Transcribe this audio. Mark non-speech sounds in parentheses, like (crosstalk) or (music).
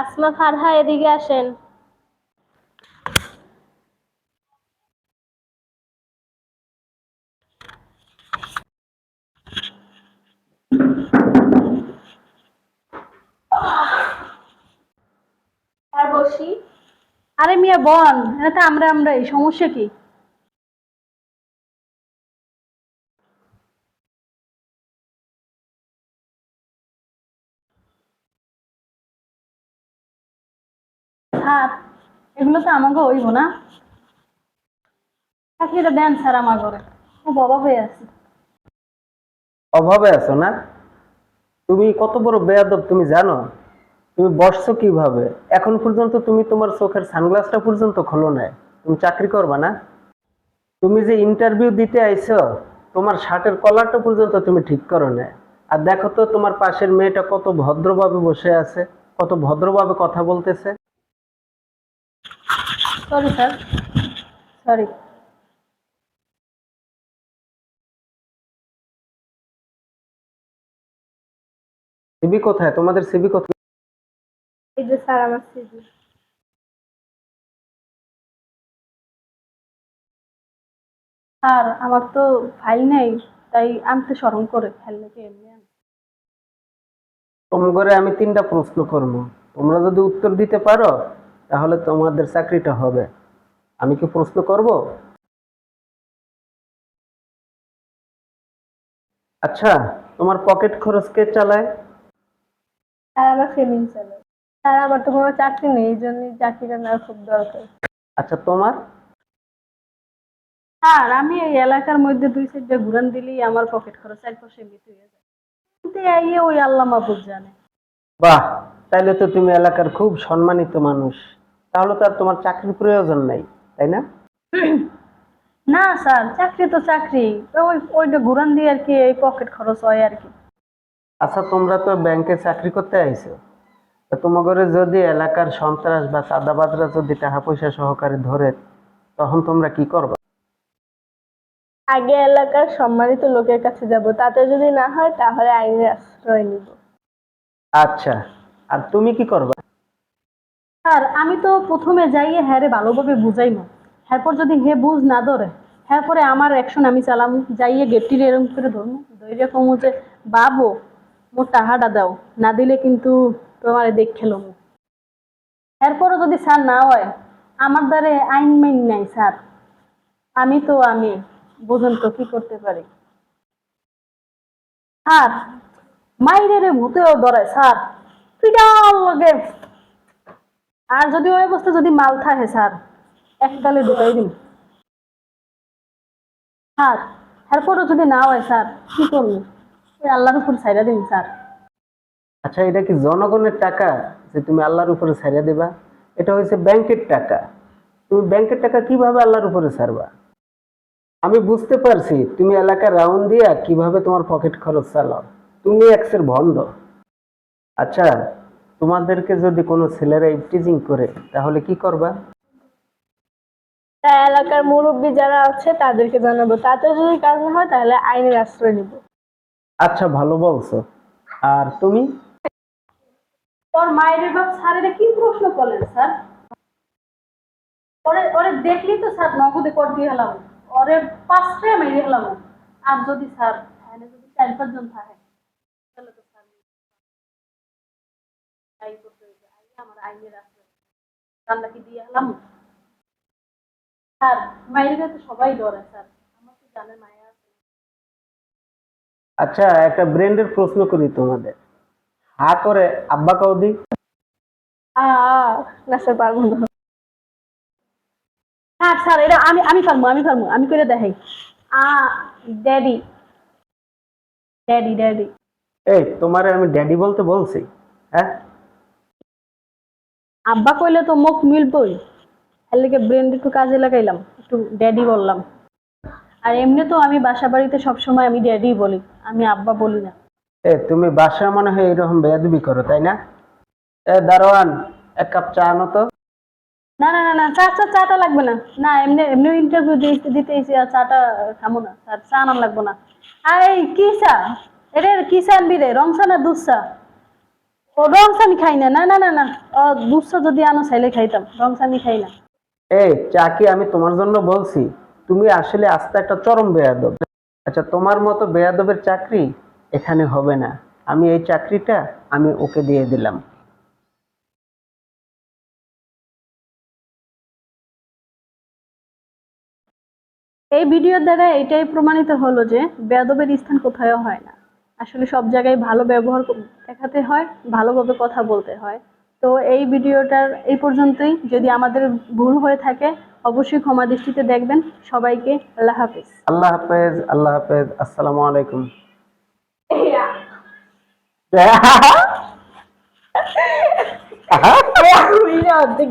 আসমা ফারহা এদিকে আসেন। আর বসি। আরে মিয়া বল এটা তো আমরা আমরা এই, সমস্যা কি? স্যার এগুলো তো আমাকে হইব না। চাকরিটা দেন স্যার আমার ঘরে। ও বাবা হয়ে আছে। অভাবে আছো না? তুমি কত বড় বেয়াদব, তুমি জানো? তুমি বসছো কীভাবে? এখন পর্যন্ত তুমি তোমার চোখের সানগ্লাসটা পর্যন্ত খোলো নাই। তুমি চাকরি করবা না? তুমি যে ইন্টারভিউ দিতে আইছো, তোমার শার্টের কলারটা পর্যন্ত তুমি ঠিক করো না আর দেখো তো তোমার পাশের মেয়েটা কত ভদ্রভাবে বসে আছে, কত ভদ্রভাবে কথা বলতেছে। সরি স্যার সরি সিবি কোথায়? তোমাদের সিবি কোথায়? এই যে স্যার আমার সিজি স্যার আমার তো ফাইল নেই তাই আনতে স্মরণ করে ফাইল নাকি এমনি। তোমার আমি তিনটা প্রশ্ন করব। তোমরা যদি উত্তর দিতে পারো তাহলে তোমাদের চাকরিটা হবে। আমি কি প্রশ্ন করব? আচ্ছা তোমার পকেট খরচ কে চালায়? স্যার আমার ফেমিন চলে স্যার আমার তো কোনো চাকরি নেই এই জন্যই চাকরিটা নেওয়ার খুব দরকার। আচ্ছা তোমার? স্যার আমি এই এলাকার মধ্যে দুই সাইডে ঘুরান দিলেই আমার পকেট খরচ এক পাশে মিটে হয়ে যায়। কিন্তু এই ওই আল্লাহ মাহবুব জানে। বাহ তাইলে তো তুমি এলাকার খুব সম্মানিত মানুষ। তাহলে তো আর তোমার চাকরির প্রয়োজন নাই তাই না? না স্যার চাকরি তো চাকরি। তো ওই ওইটা ঘুরান দিয়ে আর কি এই পকেট খরচ হয় আর কি। আচ্ছা তোমরা তো ব্যাংকে চাকরি করতে আইছো। তোমাদের যদি এলাকার সন্ত্রাস বা চাঁদাবাজরা যদি টাকা পয়সা সহকারে ধরে তখন তোমরা কি করবে? আগে এলাকার সম্মানিত লোকের কাছে যাব তাতে যদি না হয় তাহলে আইনের আশ্রয় নিব। আচ্ছা আর তুমি কি করবা? স্যার, আমি তো প্রথমে যাইয়ে হ্যাঁ রে ভালোভাবে বুঝাই না। এরপর যদি হে বুঝ না ধরে, এরপরে আমার অ্যাকশন আমি চালাম, যাইয়ে গেটটির এরকম করে ধরবো ধৈর্য কমু যে, বাবু, মোর টাকাটা দাও, না দিলে কিন্তু তোমার দেখ খেলো এরপরও যদি স্যার না হয়, আমার দ্বারে আইন মাইন নাই স্যার। আমি তো, আমি, বুঝুন তো কি করতে পারি। স্যার মাইরে ভূতেও ধরায় স্যার। পিটাল লাগে। আর যদি ওই অবস্থা যদি মাল থাকে, স্যার এক গালে ঢুকাই দিন স্যার, এরপরও যদি না হয়, স্যার, কি করব? ওই আল্লাহর উপর ছাইরা দিন স্যার। আচ্ছা এটা কি জনগণের টাকা যে তুমি আল্লাহর উপরে ছাড়িয়ে দেবা? এটা হয়েছে ব্যাংকের টাকা। তুমি ব্যাংকের টাকা কীভাবে আল্লাহর উপরে ছাড়বা? আমি বুঝতে পারছি, তুমি এলাকার রাউন্ড দিয়া কীভাবে তোমার পকেট খরচ চালাও। তুমি এক্সের ভণ্ড। আচ্ছা তোমাদেরকে যদি কোনো ছেলেরা ইফটিজিং করে তাহলে কি করবা? এলাকার মুরব্বী যারা আছে তাদেরকে জানাব। তাতে যদি কাজ না হয় তাহলে আইনের আশ্রয় নিব। আচ্ছা ভালো বলছো। আর তুমি? তোর মায়ের বাপ স্যারেরা কি প্রশ্ন করলেন স্যার? ওরে ওরে দেখলি তো স্যার নগদে কর দিয়ে হলাম। ওরে পাঁচটায় মেরে হলাম। আর যদি স্যার যদি চার পাঁচজন থাকে। তাই করতে হইবে আমার আইনের আছে রান্না কি দিয়ে হলাম স্যার মায়ের তো সবাই ডরে স্যার। আমার তো জানে মায়া আছে। আচ্ছা একটা ব্র্যান্ডের প্রশ্ন করি তোমাদের। হা করে আব্বা কৌদি আ না স্যার পারব না। হ্যাঁ স্যার এটা আমি আমি পারব আমি পারব আমি করে দেখাই। আ ড্যাডি। Daddy daddy. এই তোমারে আমি ড্যাডি বলতে বলছি হ্যাঁ? আব্বা কইলে তো মুখ মিলবই। এর লেগে ব্রেন একটু কাজে লাগাইলাম একটু ড্যাডি বললাম। আর এমনি তো আমি বাসা বাড়িতে সবসময় আমি ড্যাডি বলি আমি আব্বা বলি না। এ তুমি বাসা মনে হয় এরকম বেয়াদবি করো তাই না? এ দারোয়ান এক কাপ চা আনো তো। না না না না চা চা চাটা লাগবে না। না এমনি এমনি ইন্টারভিউ দিতে দিতে এসে আর চাটা খামো না। চা আনার লাগবো না। এই কি চা? এটা কি চা আনবি রে? রং চা না দুধ চা। ও রংস আমি খাই না না না না না। যদি আনো চাইলে খাইতাম রংস আমি খাই না। এই চা কি আমি তোমার জন্য বলছি? তুমি আসলে আস্তে একটা চরম বেয়াদব। আচ্ছা তোমার মতো বেয়াদবের চাকরি এখানে হবে না। আমি এই চাকরিটা আমি ওকে দিয়ে দিলাম। এই ভিডিওর দ্বারা এটাই প্রমাণিত হলো যে বেয়াদবের স্থান কোথাও হয় না। আসলে সব জায়গায় ভালো ব্যবহার দেখাতে হয় ভালোভাবে কথা বলতে হয়। তো এই ভিডিওটার এই পর্যন্তই। যদি আমাদের ভুল হয়ে থাকে অবশ্যই ক্ষমা দৃষ্টিতে দেখবেন। সবাইকে আল্লাহ হাফিজ। আল্লাহ হাফেজ আল্লাহ হাফেজ। আসসালামু আলাইকুম। (laughs) অর্ধেক